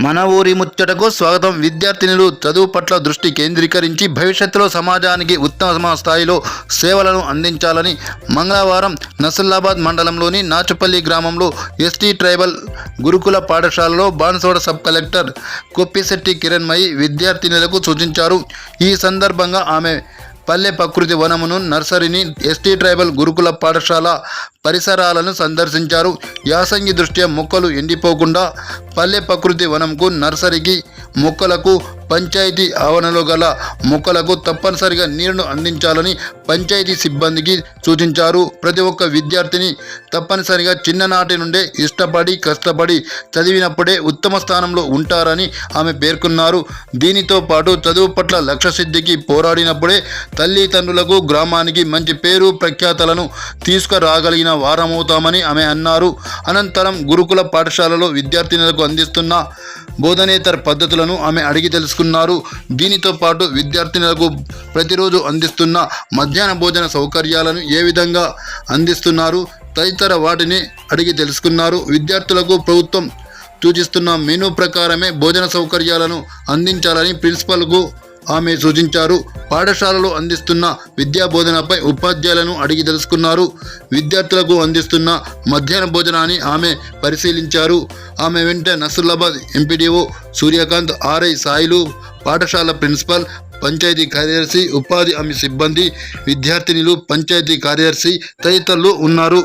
మన ఊరి ముచ్చటకు స్వాగతం. విద్యార్థినులు చదువు పట్ల దృష్టి కేంద్రీకరించి భవిష్యత్తులో సమాజానికి ఉత్తమ స్థాయిలో సేవలను అందించాలని మంగళవారం నసల్లాబాద్ మండలంలోని నాచుపల్లి గ్రామంలో ఎస్టీ ట్రైబల్ గురుకుల పాఠశాలలో బాన్సోడ సబ్ కలెక్టర్ కొప్పిశెట్టి కిరణ్మయి విద్యార్థినులకు సూచించారు. ఈ సందర్భంగా ఆమె పల్లె ప్రకృతి వనమును నర్సరీని ఎస్టీ ట్రైబల్ గురుకుల పాఠశాల పరిసరాలను సందర్శించారు. యాసంగి దృష్ట్యా మొక్కలు ఎండిపోకుండా పల్లె ప్రకృతి వనంకు నర్సరీకి మొక్కలకు పంచాయతీ ఆవరణలో గల మొక్కలకు తప్పనిసరిగా నీరును అందించాలని పంచాయతీ సిబ్బందికి సూచించారు. ప్రతి ఒక్క విద్యార్థిని తప్పనిసరిగా చిన్ననాటి నుండే ఇష్టపడి కష్టపడి చదివినప్పుడే ఉత్తమ స్థానంలో ఉంటారని ఆమె పేర్కొన్నారు. దీనితో పాటు చదువు పట్ల లక్ష్యసిద్ధికి పోరాడినప్పుడే తల్లిదండ్రులకు గ్రామానికి మంచి పేరు ప్రఖ్యాతలను తీసుకురాగలిగిన వారమవుతామని ఆమె అన్నారు. అనంతరం గురుకుల పాఠశాలలో విద్యార్థినులకు అందిస్తున్న బోధనేతర పద్ధతులను ఆమె అడిగి తెలుసుకు తెలుసుకున్నారు దీనితో పాటు విద్యార్థినులకు ప్రతిరోజు అందిస్తున్న మధ్యాహ్న భోజన సౌకర్యాలను ఏ విధంగా అందిస్తున్నారు తదితర వాటిని అడిగి తెలుసుకున్నారు. విద్యార్థులకు ప్రభుత్వం సూచిస్తున్న మెనూ ప్రకారమే భోజన సౌకర్యాలను అందించాలని ప్రిన్సిపల్కు ఆమె సూచించారు. పాఠశాలలో అందిస్తున్న విద్యా బోధనపై ఉపాధ్యాయులను అడిగి తెలుసుకున్నారు. విద్యార్థులకు అందిస్తున్న మధ్యాహ్న భోజనాన్ని ఆమె పరిశీలించారు. ఆమె వెంట నసులాబాద్ ఎంపీడీఓ సూర్యకాంత్ ఆర్ఐ సాయిలు పాఠశాల ప్రిన్సిపల్ పంచాయతీ కార్యదర్శి ఉపాధి హామీ సిబ్బంది విద్యార్థినిలు పంచాయతీ కార్యదర్శి తదితరులు ఉన్నారు.